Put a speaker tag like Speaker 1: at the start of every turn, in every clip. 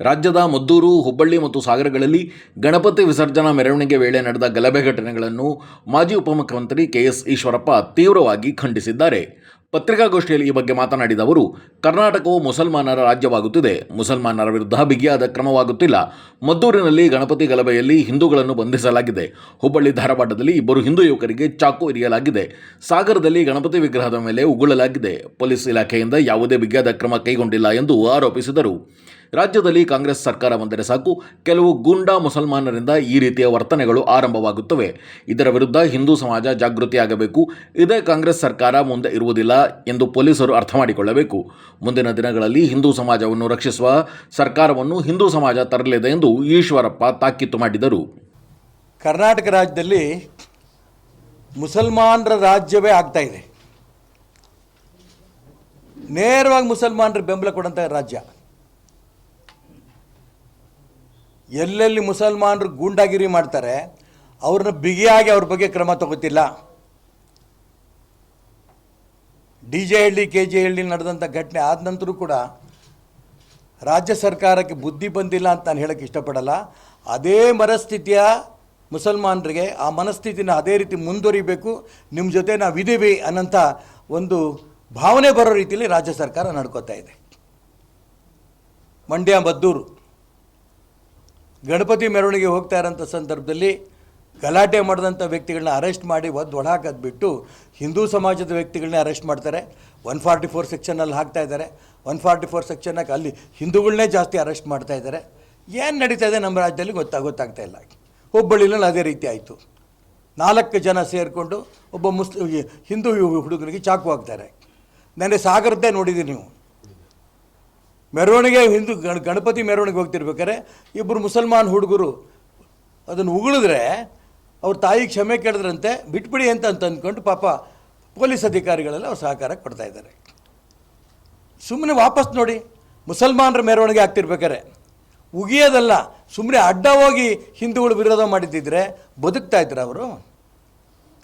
Speaker 1: ರಾಜ್ಯದ ಮದ್ದೂರು, ಹುಬ್ಬಳ್ಳಿ ಮತ್ತು ಸಾಗರಗಳಲ್ಲಿ ಗಣಪತಿ ವಿಸರ್ಜನಾ ಮೆರವಣಿಗೆ ವೇಳೆ ನಡೆದ ಗಲಭೆ ಘಟನೆಗಳನ್ನು ಮಾಜಿ ಉಪಮುಖ್ಯಮಂತ್ರಿ ಕೆಎಸ್ ಈಶ್ವರಪ್ಪ ತೀವ್ರವಾಗಿ ಖಂಡಿಸಿದ್ದಾರೆ. ಪತ್ರಿಕಾಗೋಷ್ಠಿಯಲ್ಲಿ ಈ ಬಗ್ಗೆ ಮಾತನಾಡಿದ ಅವರು, ಕರ್ನಾಟಕವು ಮುಸಲ್ಮಾನರ ರಾಜ್ಯವಾಗುತ್ತಿದೆ. ಮುಸಲ್ಮಾನರ ವಿರುದ್ಧ ಬಿಗಿಯಾದ ಕ್ರಮವಾಗುತ್ತಿಲ್ಲ. ಮದ್ದೂರಿನಲ್ಲಿ ಗಣಪತಿ ಗಲಭೆಯಲ್ಲಿ ಹಿಂದೂಗಳನ್ನು ಬಂಧಿಸಲಾಗಿದೆ. ಹುಬ್ಬಳ್ಳಿ ಧಾರವಾಡದಲ್ಲಿ ಇಬ್ಬರು ಹಿಂದೂ ಯುವಕರಿಗೆ ಚಾಕು ಇರಿಯಲಾಗಿದೆ ಸಾಗರದಲ್ಲಿ ಗಣಪತಿ ವಿಗ್ರಹದ ಮೇಲೆ ಉಗುಳಲಾಗಿದೆ. ಪೊಲೀಸ್ ಇಲಾಖೆಯಿಂದ ಯಾವುದೇ ಬಿಗಿಯಾದ ಕ್ರಮ ಕೈಗೊಂಡಿಲ್ಲ ಎಂದು ಆರೋಪಿಸಿದರು. ರಾಜ್ಯದಲ್ಲಿ ಕಾಂಗ್ರೆಸ್ ಸರ್ಕಾರ ಬಂದರೆ ಸಾಕು. ಕೆಲವು ಗೂಂಡಾ ಮುಸಲ್ಮಾನರಿಂದ ಈ ರೀತಿಯ ವರ್ತನೆಗಳು ಆರಂಭವಾಗುತ್ತವೆ. ಇದರ ವಿರುದ್ಧ ಹಿಂದೂ ಸಮಾಜ ಜಾಗೃತಿಯಾಗಬೇಕು. ಇದೇ ಕಾಂಗ್ರೆಸ್ ಸರ್ಕಾರ ಮುಂದೆ ಇರುವುದಿಲ್ಲ ಎಂದು ಪೊಲೀಸರು ಅರ್ಥ ಮಾಡಿಕೊಳ್ಳಬೇಕು. ಮುಂದಿನ ದಿನಗಳಲ್ಲಿ ಹಿಂದೂ ಸಮಾಜವನ್ನು ರಕ್ಷಿಸುವ ಸರ್ಕಾರವನ್ನು ಹಿಂದೂ ಸಮಾಜ ತರಲಿದೆ ಎಂದು ಈಶ್ವರಪ್ಪ ತಾಕೀತು ಮಾಡಿದರು.
Speaker 2: ಕರ್ನಾಟಕ ರಾಜ್ಯದಲ್ಲಿ ಮುಸಲ್ಮಾನರ ರಾಜ್ಯವೇ ಆಗ್ತಾ ಇದೆ. ನೇರವಾಗಿ ಮುಸಲ್ಮಾನರು ಬೆಂಬಲ ಕೊಡುವಂಥ ರಾಜ್ಯ. ಎಲ್ಲೆಲ್ಲಿ ಮುಸಲ್ಮಾನರು ಗೂಂಡಾಗಿರಿ ಮಾಡ್ತಾರೆ, ಅವ್ರನ್ನ ಬಿಗಿಯಾಗಿ ಅವ್ರ ಬಗ್ಗೆ ಕ್ರಮ ತಗೋತಿಲ್ಲ. D J Halli, K J Halli ನಡೆದಂಥ ಘಟನೆ ಆದ ನಂತರ ಕೂಡ ರಾಜ್ಯ ಸರ್ಕಾರಕ್ಕೆ ಬುದ್ಧಿ ಬಂದಿಲ್ಲ ಅಂತ ನಾನು ಹೇಳೋಕ್ಕೆ ಇಷ್ಟಪಡಲ್ಲ. ಅದೇ ಮನಸ್ಥಿತಿಯ ಮುಸಲ್ಮಾನರಿಗೆ ಆ ಮನಸ್ಥಿತಿನ ಅದೇ ರೀತಿ ಮುಂದುವರಿಬೇಕು ನಿಮ್ಮ ಜೊತೆ ನಾವು ನಾವಿದ್ದೀವಿ ಅನ್ನೋಂಥ ಒಂದು ಭಾವನೆ ಬರೋ ರೀತಿಯಲ್ಲಿ ರಾಜ್ಯ ಸರ್ಕಾರ ನಡ್ಕೋತಾ ಇದೆ. ಮಂಡ್ಯ, ಮದ್ದೂರು. ಗಣಪತಿ ಮೆರವಣಿಗೆ ಹೋಗ್ತಾ ಇರೋಂಥ ಸಂದರ್ಭದಲ್ಲಿ ಗಲಾಟೆ ಮಾಡಿದಂಥ ವ್ಯಕ್ತಿಗಳನ್ನ ಅರೆಸ್ಟ್ ಮಾಡಿ ಒದ್ದು ಒಳಹಾಕೋದು ಬಿಟ್ಟು ಹಿಂದೂ ಸಮಾಜದ ವ್ಯಕ್ತಿಗಳನ್ನ ಅರೆಸ್ಟ್ ಮಾಡ್ತಾರೆ. ಒನ್ ಫಾರ್ಟಿ ಫೋರ್ ಸೆಕ್ಷನಲ್ಲಿ ಹಾಕ್ತಾ ಇದ್ದಾರೆ. ಒನ್ ಫಾರ್ಟಿ ಫೋರ್ ಸೆಕ್ಷನ್ನಾಗಿ ಅಲ್ಲಿ ಹಿಂದೂಗಳನ್ನೇ ಜಾಸ್ತಿ ಅರೆಸ್ಟ್ ಮಾಡ್ತಾ ಇದ್ದಾರೆ. ಏನು ನಡೀತಾ ಇದೆ ನಮ್ಮ ರಾಜ್ಯದಲ್ಲಿ ಗೊತ್ತಾ, ಗೊತ್ತಾಗ್ತಾ ಇಲ್ಲ. ಹುಬ್ಬಳ್ಳಿನಲ್ಲಿ ಅದೇ ರೀತಿ ಆಯಿತು. ನಾಲ್ಕು ಜನ ಸೇರಿಕೊಂಡು ಒಬ್ಬ ಮುಸ್ಲಿಂ ಹಿಂದೂ ಹುಡುಗನಿಗೆ ಚಾಕು ಹಾಕ್ತಾರೆ. ನನಗೆ ಸಾಗರದ್ದೇ ನೋಡಿದ್ದೀರಿ ನೀವು. ಮೆರವಣಿಗೆ ಹಿಂದೂ ಗಣ, ಗಣಪತಿ ಮೆರವಣಿಗೆ ಹೋಗ್ತಿರ್ಬೇಕಾರೆ ಇಬ್ಬರು ಮುಸಲ್ಮಾನ್ ಹುಡುಗರು ಅದನ್ನು ಉಗುಳಿದ್ರೆ ಅವ್ರ ತಾಯಿ ಕ್ಷಮೆ ಕೇಳಿದ್ರಂತೆ, ಬಿಟ್ಬಿಡಿ ಅಂತ ಅಂತ ಅಂದ್ಕೊಂಡು ಪಾಪ ಪೊಲೀಸ್ ಅಧಿಕಾರಿಗಳೆಲ್ಲ ಅವ್ರು ಸಹಕಾರ ಕೊಡ್ತಾ ಇದ್ದಾರೆ. ಸುಮ್ಮನೆ ವಾಪಸ್ ನೋಡಿ, ಮುಸಲ್ಮಾನರ ಮೆರವಣಿಗೆ ಆಗ್ತಿರ್ಬೇಕಾರೆ ಉಗಿಯೋದಲ್ಲ ಸುಮ್ಮನೆ ಅಡ್ಡ ಹೋಗಿ ಹಿಂದೂಗಳು ವಿರೋಧ ಮಾಡಿದ್ದಿದ್ರೆ ಬದುಕ್ತಾ ಇದ್ರು ಅವರು.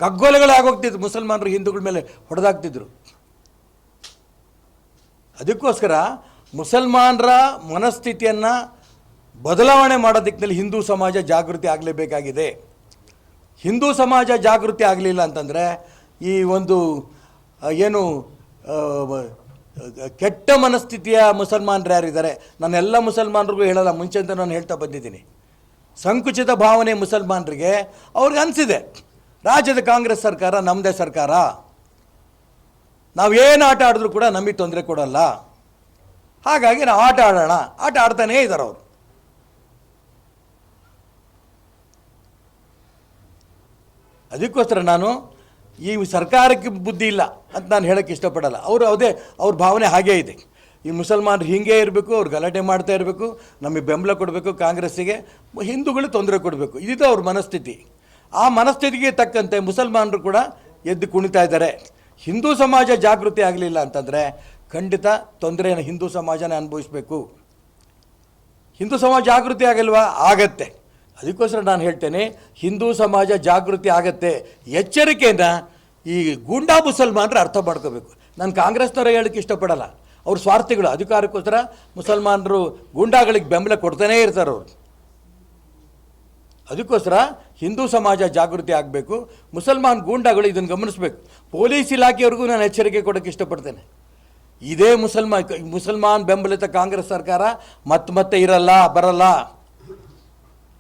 Speaker 2: ಕಗ್ಗೊಲೆಗಳಾಗೋಗ್ತಿದ್ರು ಮುಸಲ್ಮಾನರು ಹಿಂದೂಗಳ ಮೇಲೆ ಹೊಡೆದಾಗ್ತಿದ್ರು. ಅದಕ್ಕೋಸ್ಕರ ಮುಸಲ್ಮಾನರ ಮನಸ್ಥಿತಿಯನ್ನು ಬದಲಾವಣೆ ಮಾಡೋ ದಿಕ್ಕಿನಲ್ಲಿ ಹಿಂದೂ ಸಮಾಜ ಜಾಗೃತಿ ಆಗಲೇಬೇಕಾಗಿದೆ. ಹಿಂದೂ ಸಮಾಜ ಜಾಗೃತಿ ಆಗಲಿಲ್ಲ ಅಂತಂದರೆ ಈ ಒಂದು ಏನು ಕೆಟ್ಟ ಮನಸ್ಥಿತಿಯ ಮುಸಲ್ಮಾನರು ಯಾರಿದ್ದಾರೆ? ನಾನು ಎಲ್ಲ ಮುಸಲ್ಮಾನರಿಗೂ ಹೇಳಲ್ಲ, ಮುಂಚೆ ಅಂತ ನಾನು ಹೇಳ್ತಾ ಬಂದಿದ್ದೀನಿ. ಸಂಕುಚಿತ ಭಾವನೆ ಮುಸಲ್ಮಾನರಿಗೆ ಅವ್ರಿಗೆ ಅನಿಸಿದೆ. ರಾಜ್ಯದ ಕಾಂಗ್ರೆಸ್ ಸರ್ಕಾರ ನಮ್ಮದೇ ಸರ್ಕಾರ. ನಾವು ಏನು ಆಟ ಆಡಿದ್ರು ಕೂಡ ನಮಗೆ ತೊಂದರೆ ಕೊಡಲ್ಲ. ಹಾಗಾಗಿ ನಾವು ಆಟ ಆಡೋಣ. ಆಟ ಆಡ್ತಾನೇ ಇದ್ದಾರೆ ಅವರು. ಅದಕ್ಕೋಸ್ಕರ ನಾನು ಈ ಸರ್ಕಾರಕ್ಕೆ ಬುದ್ಧಿ ಇಲ್ಲ ಅಂತ ನಾನು ಹೇಳೋಕ್ಕೆ ಇಷ್ಟಪಡಲ್ಲ. ಅವರು ಅದೇ ಅವ್ರ ಭಾವನೆ ಹಾಗೇ ಇದೆ. ಈ ಮುಸಲ್ಮಾನರು ಹೀಗೆ ಇರಬೇಕು, ಅವ್ರು ಗಲಾಟೆ ಮಾಡ್ತಾ ಇರಬೇಕು, ನಮಗೆ ಬೆಂಬಲ ಕೊಡಬೇಕು ಕಾಂಗ್ರೆಸ್ಸಿಗೆ, ಹಿಂದೂಗಳು ತೊಂದರೆ ಕೊಡಬೇಕು. ಇದು ಅವ್ರ ಮನಸ್ಥಿತಿ. ಆ ಮನಸ್ಥಿತಿಗೆ ತಕ್ಕಂತೆ ಮುಸಲ್ಮಾನರು ಕೂಡ ಎದ್ದು ಕುಣಿತಾ ಇದ್ದಾರೆ. ಹಿಂದೂ ಸಮಾಜ ಜಾಗೃತಿ ಆಗಲಿಲ್ಲ ಅಂತಂದರೆ ಖಂಡಿತ ತೊಂದರೆಯನ್ನು ಹಿಂದೂ ಸಮಾಜನೇ ಅನುಭವಿಸಬೇಕು. ಹಿಂದೂ ಸಮಾಜ ಜಾಗೃತಿ ಆಗಲ್ವಾ? ಆಗತ್ತೆ. ಅದಕ್ಕೋಸ್ಕರ ನಾನು ಹೇಳ್ತೇನೆ, ಹಿಂದೂ ಸಮಾಜ ಜಾಗೃತಿ ಆಗತ್ತೆ. ಎಚ್ಚರಿಕೆಯನ್ನು ಈ ಗೂಂಡಾ ಮುಸಲ್ಮಾನರು ಅರ್ಥ ಮಾಡ್ಕೋಬೇಕು. ನಾನು ಕಾಂಗ್ರೆಸ್ನವ್ರ ಹೇಳಕ್ಕೆ ಇಷ್ಟಪಡಲ್ಲ. ಅವ್ರ ಸ್ವಾರ್ಥಿಗಳು. ಅಧಿಕಾರಕ್ಕೋಸ್ಕರ ಮುಸಲ್ಮಾನರು ಗೂಂಡಾಗಳಿಗೆ ಬೆಂಬಲ ಕೊಡ್ತಾನೇ ಇರ್ತಾರೆ ಅವರು. ಅದಕ್ಕೋಸ್ಕರ ಹಿಂದೂ ಸಮಾಜ ಜಾಗೃತಿ ಆಗಬೇಕು. ಮುಸಲ್ಮಾನ್ ಗೂಂಡಾಗಳು ಇದನ್ನು ಗಮನಿಸಬೇಕು. ಪೊಲೀಸ್ ಇಲಾಖೆಯವರೆಗೂ ನಾನು ಎಚ್ಚರಿಕೆ ಕೊಡೋಕ್ಕೆ ಇಷ್ಟಪಡ್ತೇನೆ. ಇದೇ ಮುಸಲ್ಮಾನ್ ಮುಸಲ್ಮಾನ್ ಬೆಂಬಲಿತ ಕಾಂಗ್ರೆಸ್ ಸರ್ಕಾರ ಮತ್ತೆ ಮತ್ತೆ ಇರಲ್ಲ, ಬರಲ್ಲ.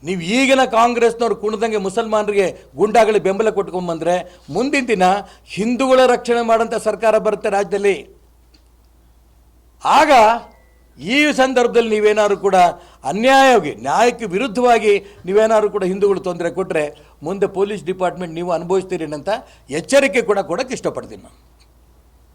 Speaker 2: ನೀವು ಈಗಿನ ಕಾಂಗ್ರೆಸ್ನವ್ರು ಕುಣದಂಗೆ ಮುಸಲ್ಮಾನರಿಗೆ ಗುಂಡಾಗಳಿಗೆ ಬೆಂಬಲ ಕೊಟ್ಕೊಂಡ್ಬಂದ್ರೆ ಮುಂದಿನ ದಿನ ಹಿಂದೂಗಳ ರಕ್ಷಣೆ ಮಾಡೋಂಥ ಸರ್ಕಾರ ಬರುತ್ತೆ ರಾಜ್ಯದಲ್ಲಿ. ಆಗ ಈ ಸಂದರ್ಭದಲ್ಲಿ ನೀವೇನಾದ್ರು ಕೂಡ ಅನ್ಯಾಯವಾಗಿ, ನ್ಯಾಯಕ್ಕೆ ವಿರುದ್ಧವಾಗಿ ನೀವೇನಾದ್ರು ಕೂಡ ಹಿಂದೂಗಳು ತೊಂದರೆ ಕೊಟ್ಟರೆ ಮುಂದೆ ಪೊಲೀಸ್ ಡಿಪಾರ್ಟ್ಮೆಂಟ್ ನೀವು ಅನುಭವಿಸ್ತೀರಿ ಅಂತ ಎಚ್ಚರಿಕೆ ಕೂಡ ಕೊಡೋಕ್ಕೆ ಇಷ್ಟಪಡ್ತೀನಿ ನಾನು.